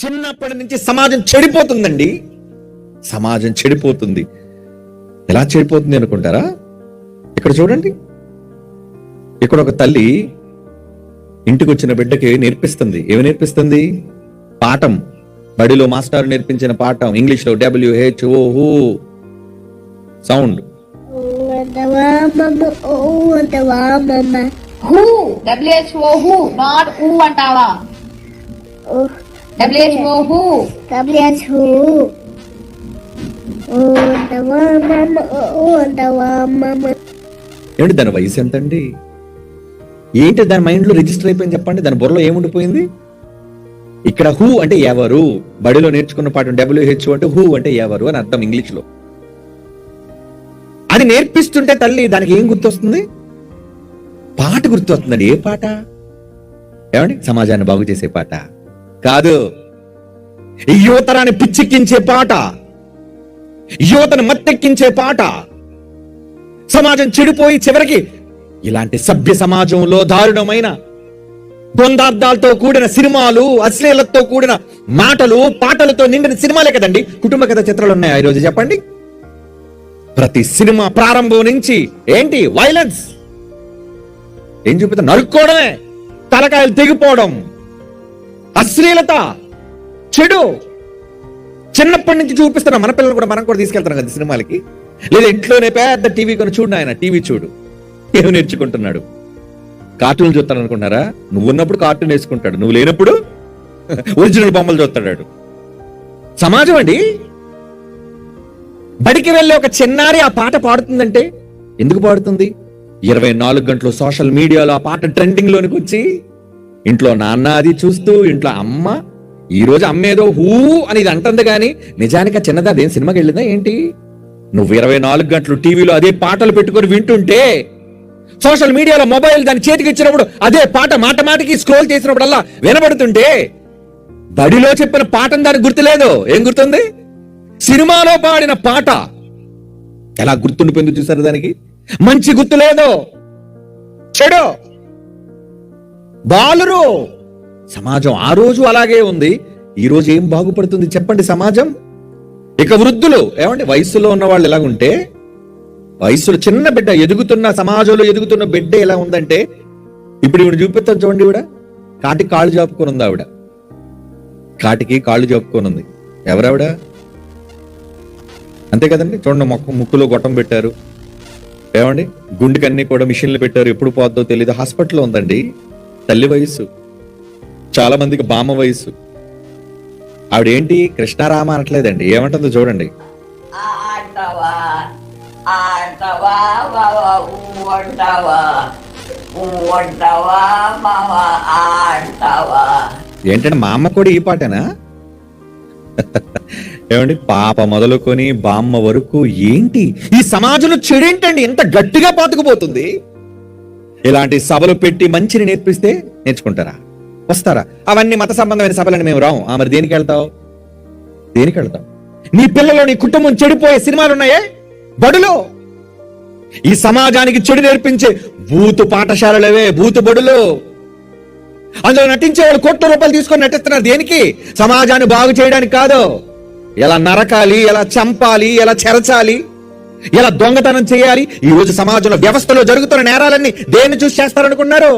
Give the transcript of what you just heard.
చిన్నప్పటి నుంచి సమాజం చెడిపోతుందండి. సమాజం చెడిపోతుంది. ఎలా చెడిపోతుంది అనుకుంటారా? ఇక్కడ చూడండి. ఇక్కడ ఒక తల్లి ఇంటికి వచ్చిన బిడ్డకి నేర్పిస్తుంది. ఏమి నేర్పిస్తుంది? పాఠం. బడిలో మాస్టర్ నేర్పించిన పాఠం. ఇంగ్లీష్లో డబ్ల్యూహెచ్ ఓ హూ సౌండ్ అంటవా అంటవా మమ్మ ఏమిటి దాని వయసు ఎంత అండి ఏంటి దాని మైండ్లో రిజిస్టర్ అయిపోయింది చెప్పండి? దాని బుర్రలో ఏముండిపోయింది? ఇక్కడ హూ అంటే ఎవరు? బడిలో నేర్చుకున్న పాఠం డబ్ల్యూహెచ్ అంటే హూ అంటే ఎవరు అని అర్థం ఇంగ్లీష్లో అది నేర్పిస్తుంటే తల్లి దానికి ఏం గుర్తొస్తుంది? పాట గుర్తొస్తుందండి. ఏ పాట? ఏమండి? సమాజాన్ని బాగు చేసే పాట. కాదు. యువతరాన్ని పిచ్చెక్కించే పాట యువతను మత్తెక్కించే పాట సమాజం చెడిపోయి చివరికి ఇలాంటి సభ్య సమాజంలో దారుణమైన ద్వందార్థాలతో కూడిన సినిమాలు అశ్లీలతో కూడిన మాటలు పాటలతో నిండిన సినిమాలే కదండి. కుటుంబ కథ చిత్రాలు ఉన్నాయి ఈరోజు చెప్పండి? ప్రతి సినిమా ప్రారంభం నుంచి ఏంటి? వైలెన్స్ ఏం చూపిస్తా నరుక్కోవడమే. తలకాయలు తెగిపోవడం. అశ్లీలత చెడు. చిన్నప్పటి నుంచి చూపిస్తున్న మన పిల్లలు కూడా మనం కూడా తీసుకెళ్తున్నాం కదా సినిమాలకి. లేదా ఇంట్లోనే పెద్ద టీవీ కొని చూడు ఆయన టీవీ చూడు. ఏమి నేర్చుకుంటున్నాడు? కార్టూన్ చూస్తాను అనుకున్నారా నువ్వు ఉన్నప్పుడు కార్టూన్ వేసుకుంటాడు. నువ్వు లేనప్పుడు ఒరిజినల్ బొమ్మలు చూస్తాడు సమాజం అండి. బడికి వెళ్ళే ఒక చిన్నారి ఆ పాట పాడుతుందంటే ఎందుకు పాడుతుంది? ఇరవై నాలుగు గంటలు సోషల్ మీడియాలో ఆ పాట ట్రెండింగ్ లోనికి వచ్చి ఇంట్లో నాన్న అది చూస్తూ ఇంట్లో అమ్మ ఈ రోజు అమ్మ ఏదో హూ అని ఇది అంటుంది కానీ నిజానికి ఆ చిన్నది అదేం సినిమాకి వెళ్ళిందా ఏంటి? నువ్వు ఇరవై నాలుగు గంటలు టీవీలో అదే పాటలు పెట్టుకొని వింటుంటే సోషల్ మీడియాలో మొబైల్ దాని చేతికి ఇచ్చినప్పుడు అదే పాట మాట మాటకి స్క్రోల్ చేసినప్పుడల్లా వినబడుతుంటే బడిలో చెప్పిన పాఠం దానికి గుర్తులేదు. ఏం గుర్తుంది? సినిమాలో పాడిన పాట. ఎలా గుర్తుండిపోయింది చూసారు దానికి? మంచి గుర్తు లేదు. చెడు. బాలురు! సమాజం ఆ రోజు అలాగే ఉంది. ఈ రోజు ఏం బాగుపడుతుంది చెప్పండి సమాజం? ఇక వృద్ధులు ఏమంటే వయసులో ఉన్న వాళ్ళు ఎలాగుంటే వయసులో చిన్న బిడ్డ ఎదుగుతున్న సమాజంలో ఎదుగుతున్న బిడ్డ ఎలా ఉందంటే ఇప్పుడు ఇవి చూపిస్తాను చూడండి ఇవిడ కాటికి కాళ్ళు చాపుకొని ఉంది ఆవిడ. కాటికి కాళ్ళు చాపుకొని ఉంది. ఎవరావిడ? అంతే కదండి చూడండి మొక్క ముక్కులో గొట్టం పెట్టారు. ఏమండి? గుండెకన్నీ కూడా మిషన్లు పెట్టారు. ఎప్పుడు పోద్దో తెలియదు హాస్పిటల్లో ఉందండి. తల్లి వయసు చాలా మందికి బామ్మ వయసు ఆవిడేంటి? కృష్ణారామ అనట్లేదండి. ఏమంటుందో చూడండి. ఏంటంటే మా అమ్మ కూడా ఈ పాటేనా? ఏమండి పాప మొదలుకొని బామ్మ వరకు ఏంటి? ఈ సమాజంలో చెడేంటండి? ఎంత గట్టిగా పాతుకుపోతుంది. ఇలాంటి సభలు పెట్టి మంచిని నేర్పిస్తే నేర్చుకుంటారా? వస్తారా? అవన్నీ మత సంబంధమైన సభలని మేము రాము. ఆ మరి దేనికి వెళ్తావు? దేనికి వెళ్తావు? నీ పిల్లలు నీ కుటుంబం చెడిపోయే సినిమాలు ఉన్నాయే బడులో. ఈ సమాజానికి చెడు నేర్పించే బూతు పాఠశాలలవే బూతు బడులు. అందులో నటించే వాళ్ళు కోట్ల రూపాయలు తీసుకొని నటిస్తున్నారు. దేనికి? సమాజాన్ని బాగు చేయడానికి కాదు. ఎలా నరకాలి ఎలా చంపాలి ఎలా చెరచాలి ఎలా దొంగతనం చేయాలి? ఈ రోజు సమాజంలో వ్యవస్థలో జరుగుతున్న నేరాలన్నీ దేన్ని చూసి చేస్తారనుకున్నారు?